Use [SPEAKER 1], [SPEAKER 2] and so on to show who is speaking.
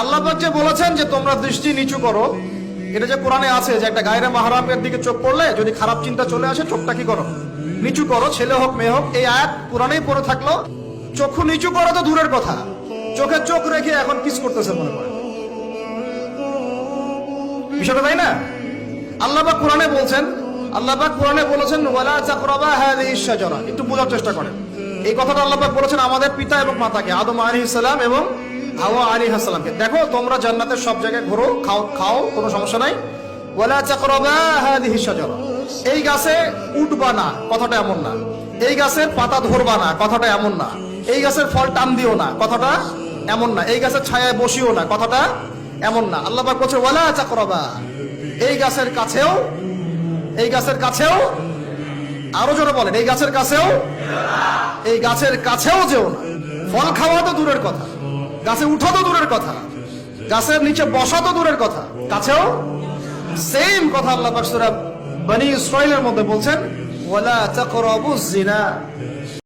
[SPEAKER 1] আল্লাহ যে বলেছেন যে তোমরা দৃষ্টি নিচু করো, এটা যে কোরআনে আছে যে একটা গায়রে মাহারামের দিকে চোখ পড়লে যদি খারাপ চিন্তা চলে আসে চোখটা কি করো? নিচু করো, ছেলে হোক, মেয়ে হোক, এই আয়াত কোরআনেই পড়ে থাকল। চক্ষু নিচু করো তো দূরের কথা। চোখে চোখ রেখে এখন কিস করতেছে মনে করে। বিষয়টা তাই না? আল্লাহ কোরআনে বলছেন, আল্লাহ পাক কোরআনে বলেছেন, ওয়ালা চাকরাবা হাদিহি শাজারা। একটু বোঝার চেষ্টা করেন। এই কথাটা আল্লাহ বলেছেন আমাদের পিতা এবং মাতাকে, আদম আলাইহিস সালাম এবং হাওয়া আলাইহিস সালামকে। দেখো, তোমরা জান্নাতের সব জায়গায় ঘোরো, খাও খাও, কোনো সমস্যা নাই। ওয়ালা চাকরাবা হাদিহি শাজারা। এই গাছে উঠবা না, কথাটা এমন না। এই গাছের পাতা ধরবা না, কথাটা এমন না। এই গাছের ফল টান দিও না, কথাটা এমন না। এই গাছের ছায়ায় বসিও না, কথাটা এমন না। আল্লাহ পাক বলছে, ওয়ালা চাকরাবা এই গাছের কাছেও, এই গাছের কাছেও, আরও জোরে বলেন, এই গাছের কাছেও, এই গাছের কাছেও যেও না। ফল খাওয়া তো দূরের কথা। গাছে উঠা তো দূরের কথা। গাছের নিচে বসা তো দূরের কথা। কাছেও? সেম কথা আল্লাহ পাক সূরা বনি ইসরাইলের মধ্যে বলছেন, ওয়ালা তাকরাবু জিনা